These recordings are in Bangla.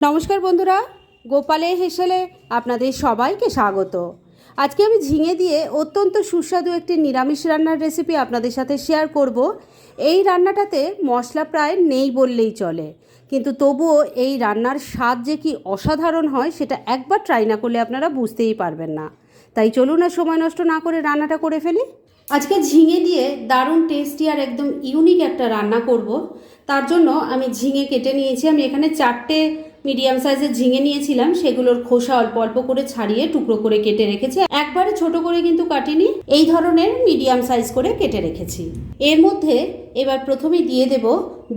নমস্কার বন্ধুরা, গোপালে হেসেলে আপনাদের সবাইকে স্বাগত। আজকে আমি ঝিঙে দিয়ে অত্যন্ত সুস্বাদু একটি নিরামিষ রান্নার রেসিপি আপনাদের সাথে শেয়ার করব। এই রান্নাটাতে মশলা প্রায় নেই বললেই চলে, কিন্তু তবুও এই রান্নার স্বাদ যে কি অসাধারণ হয় সেটা একবার ট্রাই না করলে আপনারা বুঝতেই পারবেন না। তাই চলুন না সময় নষ্ট না করে রান্নাটা করে ফেলি। আজকে ঝিঙে দিয়ে দারুণ টেস্টি আর একদম ইউনিক একটা রান্না করব। তার জন্য আমি ঝিঙে কেটে নিয়েছি। আমি এখানে চারটে মিডিয়াম সাইজের ঝিঙে নিয়েছিলাম, সেগুলোর খোসা অল্প অল্প করে ছাড়িয়ে টুকরো করে কেটে রেখেছি। একবারে ছোট করে কিন্তু কাটিনি, এই ধরনের মিডিয়াম সাইজ করে কেটে রেখেছি। এর মধ্যে এবার প্রথমে দিয়ে দেব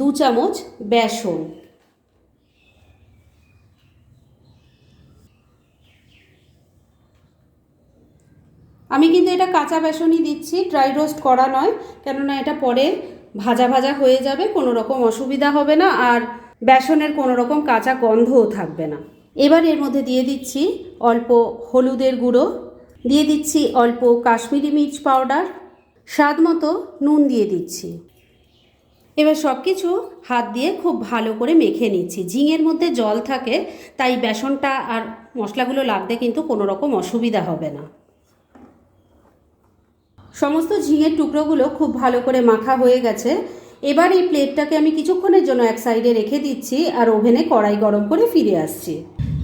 দু চামচ বেসন। আমি কিন্তু এটা কাঁচা বেসনই দিচ্ছি ড্রাই রোস্ট করা নয়, কেননা এটা পরে ভাজা ভাজা হয়ে যাবে, কোনো রকম অসুবিধা হবে না। আর বেসনের কোনো রকম কাঁচা গন্ধও থাকবে না। এবার এর মধ্যে দিয়ে দিচ্ছি অল্প হলুদের গুঁড়ো, দিয়ে দিচ্ছি অল্প কাশ্মীরি মির্চ পাউডার, স্বাদ মতো নুন দিয়ে দিচ্ছি। এবার সব কিছু হাত দিয়ে খুব ভালো করে মেখে নিচ্ছি। ঝিঙের মধ্যে জল থাকে, তাই বেসনটা আর মশলাগুলো লাগতে কিন্তু কোনো রকম অসুবিধা হবে না। সমস্ত ঝিঙের টুকরোগুলো খুব ভালো করে মাখা হয়ে গেছে। এবার এই প্লেটটাকে আমি কিছুক্ষণের জন্য এক সাইডে রেখে দিচ্ছি আর ওভেনে কড়াই গরম করে ফিরে আসছি।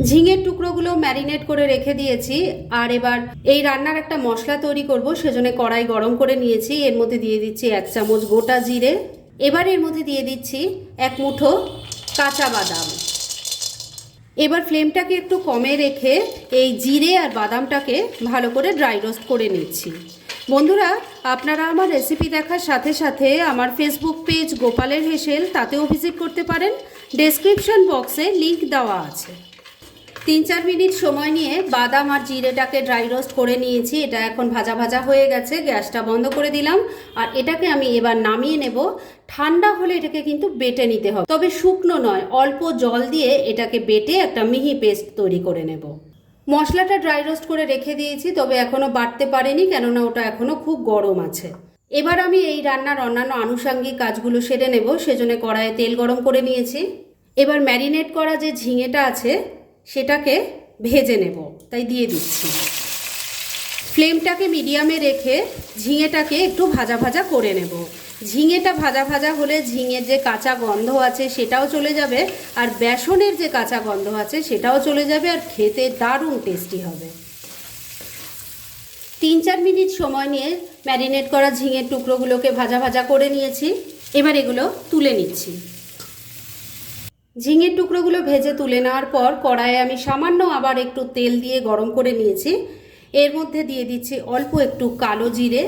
ঝিঙের টুকরোগুলো ম্যারিনেট করে রেখে দিয়েছি আর এবার এই রান্নার একটা মশলা তৈরি করব, সেজন্য কড়াই গরম করে নিয়েছি। এর মধ্যে দিয়ে দিচ্ছি এক চামচ গোটা জিরে। এবার এর মধ্যে দিয়ে দিচ্ছি এক মুঠো কাঁচা বাদাম। এবার ফ্লেমটাকে একটু কমে রেখে এই জিরে আর বাদামটাকে ভালো করে ড্রাই রোস্ট করে নিচ্ছি। বন্ধুরা, আপনারা আমার রেসিপি দেখার সাথে সাথে আমার ফেসবুক পেজ গোপালের হেসেল তাতেও ভিজিট করতে পারেন। ডেসক্রিপশন বক্সে লিংক দেওয়া আছে। তিন চার মিনিট সময় নিয়ে বাদাম আর জিরেটাকে ড্রাই রোস্ট করে নিয়েছি। এটা এখন ভাজা ভাজা হয়ে গেছে, গ্যাসটা বন্ধ করে দিলাম। আর এটাকে আমি এবার নামিয়ে নেব। ঠান্ডা হলে এটাকে কিন্তু বেটে নিতে হবে। তবে শুকনো নয়, অল্প জল দিয়ে এটাকে বেটে একটা মিহি পেস্ট তৈরি করে নেব। মশলাটা ড্রাই রোস্ট করে রেখে দিয়েছি, তবে এখনও বাড়তে পারেনি, কেননা ওটা এখনও খুব গরম আছে। এবার আমি এই রান্নার অন্যান্য আনুষাঙ্গিক কাজগুলো সেরে নেব, সেজন্য কড়াইয়ে তেল গরম করে নিয়েছি। এবার ম্যারিনেট করা যে ঝিঙেটা আছে, সেটাকে ভেজে নেব, তাই দিয়ে দিচ্ছি। ফ্লেমটাকে মিডিয়ামে রেখে ঝিঙেটাকে একটু ভাজা ভাজা করে নেব। ঝিঙেটা ভাজা ভাজা হলে ঝিঙের যে কাঁচা গন্ধ আছে সেটাও চলে যাবে আর বেসনের যে কাঁচা গন্ধ আছে সেটাও চলে যাবে আর খেতে দারুণ টেস্টি হবে। তিন চার মিনিট সময় নিয়ে ম্যারিনেট করা ঝিঙের টুকরোগুলোকে ভাজা ভাজা করে নিয়েছি। এবার এগুলো তুলে নিচ্ছি। ঝিঙের টুকরোগুলো ভেজে তুলে নেওয়ার পর কড়াইয়ে আমি সামান্য আবার একটু তেল দিয়ে গরম করে নিয়েছি। এর মধ্যে দিয়ে দিচ্ছি অল্প একটু কালো জিরে।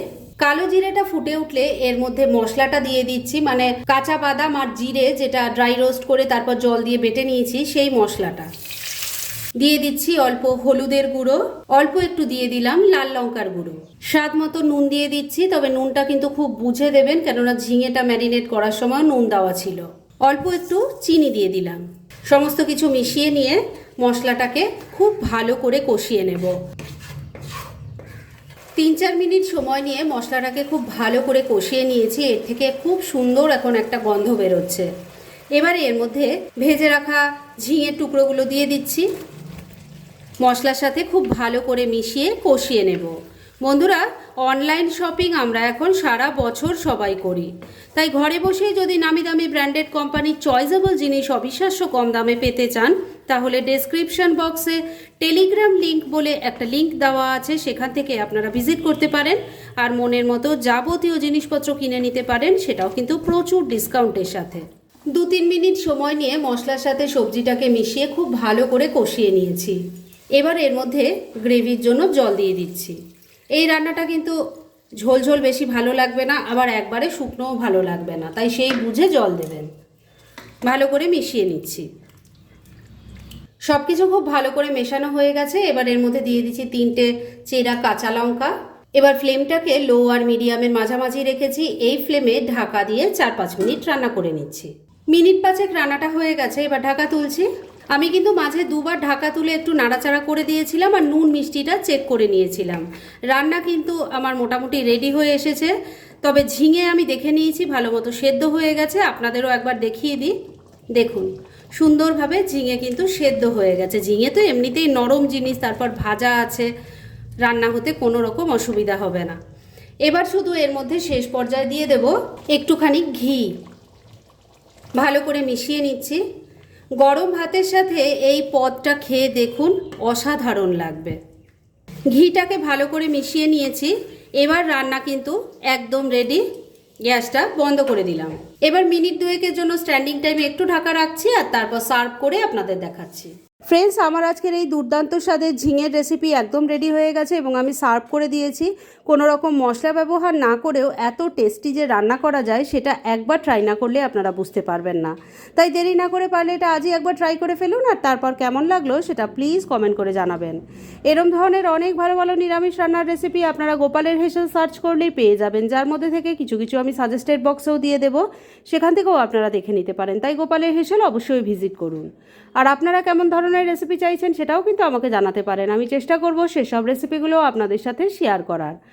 কালো জিরেটা ফুটে উঠলে এর মধ্যে মশলাটা দিয়ে দিচ্ছি মানে কাঁচা বাদাম আর জিরে যেটা ড্রাই রোস্ট করে তারপর জল দিয়ে বেটে নিয়েছি, সেই মশলাটা। দিয়ে দিচ্ছি অল্প হলুদের গুঁড়ো, অল্প একটু দিয়ে দিলাম লাল লঙ্কার গুঁড়ো। স্বাদ মতো নুন দিয়ে দিচ্ছি, তবে নুনটা কিন্তু খুব বুঝে দেবেন, কেননা ঝিঙেটা ম্যারিনেট করার সময় নুন দেওয়া ছিল। অল্প একটু চিনি দিয়ে দিলাম। সমস্ত কিছু মিশিয়ে নিয়ে মশলাটাকে খুব ভালো করে কষিয়ে নেব। তিন চার মিনিট সময় নিয়ে মশলাটাকে খুব ভালো করে কষিয়ে নিয়েছি। এর থেকে খুব সুন্দর এখন একটা গন্ধ বেরোচ্ছে। এবারে এর মধ্যে ভেজে রাখা ঝিঙের টুকরোগুলো দিয়ে দিচ্ছি। মশলার সাথে খুব ভালো করে মিশিয়ে কষিয়ে নেব। বন্ধুরা, অনলাইন শপিং আমরা এখন সারা বছর সবাই করি। তাই ঘরে বসেই যদি নামি দামি ব্র্যান্ডেড কোম্পানির চয়েসেবল জিনিস অবিশ্বাস্য কম দামে পেতে চান তাহলে ডেসক্রিপশন বক্সে টেলিগ্রাম লিংক বলে একটা লিংক দেওয়া আছে, সেখান থেকে আপনারা ভিজিট করতে পারেন। আর মনের মতো যাবতীয় জিনিসপত্র কিনে নিতে পারেন, সেটাও কিন্তু প্রচুর ডিসকাউন্টের সাথে। দু তিন মিনিট সময় নিয়ে মশলার সাথে সবজিটাকে মিশিয়ে খুব ভালো করে কষিয়ে নিয়েছি। এবার এর মধ্যে গ্রেভির জন্য জল দিয়ে দিচ্ছি। এই রান্নাটা কিন্তু ঝোল ঝোল বেশি ভালো লাগবে না, আবার একবারে শুকনোও ভালো লাগবে না, তাই সেই বুঝে জল দেবেন। ভালো করে মিশিয়ে নিচ্ছি। সব কিছু খুব ভালো করে মেশানো হয়ে গেছে। এবার এর মধ্যে দিয়ে দিচ্ছি তিনটে চেরা কাঁচা লঙ্কা। এবার ফ্লেমটাকে লো আর মিডিয়ামের মাঝামাঝি রেখেছি। এই ফ্লেমে ঢাকা দিয়ে চার পাঁচ মিনিট রান্না করে নিচ্ছি। মিনিট পাঁচেক রান্নাটা হয়ে গেছে, এবার ঢাকা তুলছি। আমি কিন্তু মাঝে দুবার ঢাকা তুলে একটু নাড়াচাড়া করে দিয়েছিলাম আর নুন মিষ্টিটা চেক করে নিয়েছিলাম। রান্না কিন্তু আমার মোটামুটি রেডি হয়ে এসেছে। তবে ঝিঙে আমি দেখে নিয়েছি ভালো মতো সেদ্ধ হয়ে গেছে। আপনাদেরও একবার দেখিয়ে দিই। দেখুন। সুন্দরভাবে ঝিঙে কিন্তু সেদ্ধ হয়ে গেছে। ঝিঙে তো এমনিতেই নরম জিনিস, তারপর ভাজা আছে, রান্না হতে কোনো রকম অসুবিধা হবে না। এবার শুধু এর মধ্যে শেষ পর্যায়ে দিয়ে দেব একটুখানি ঘি। ভালো করে মিশিয়ে নিচ্ছি। গরম ভাতের সাথে এই পদটা খেয়ে দেখুন অসাধারণ লাগবে। ঘিটাকে ভালো করে মিশিয়ে নিয়েছি। এবার রান্না কিন্তু একদম রেডি গ্যাসটা বন্ধ করে দিলাম। এবার মিনিট দুয়েকের জন্য স্ট্যান্ডিং টাইমে একটু ঢাকা রাখছি আর তারপর সার্ভ করে আপনাদের দেখাচ্ছি। ফ্রেন্ডস আমার আজকের এই দুর্দান্ত স্বাদের ঝিঙের রেসিপি একদম রেডি হয়ে গেছে এবং আমি সার্ভ করে দিয়েছি। কোনো রকম মশলা ব্যবহার না করেও এত টেস্টি যে রান্না করা যায়, সেটা একবার ট্রাই না করলে আপনারা বুঝতে পারবেন না। তাই দেরি না করে পারলে এটা আজই একবার ট্রাই করে ফেলুন আর তারপর কেমন লাগল সেটা প্লিজ কমেন্ট করে জানাবেন। এরম ধরনের অনেক ভালো ভালো নিরামিষ রান্নার রেসিপি আপনারা গোপালের হেসেল সার্চ করলেই পেয়ে যাবেন, যার মধ্যে থেকে কিছু কিছু আমি সাজেস্টেড বক্সেও দিয়ে দেবো, সেখান থেকেও আপনারা দেখে নিতে পারেন। তাই গোপালের হেসেল অবশ্যই ভিজিট করুন। আর আপনারা কেমন ধরনের রেসিপি চাইছেন সেটাও কিন্তু আমাকে জানাতে পারেন, আমি চেষ্টা করব সেসব রেসিপিগুলো আপনাদের সাথে শেয়ার করার।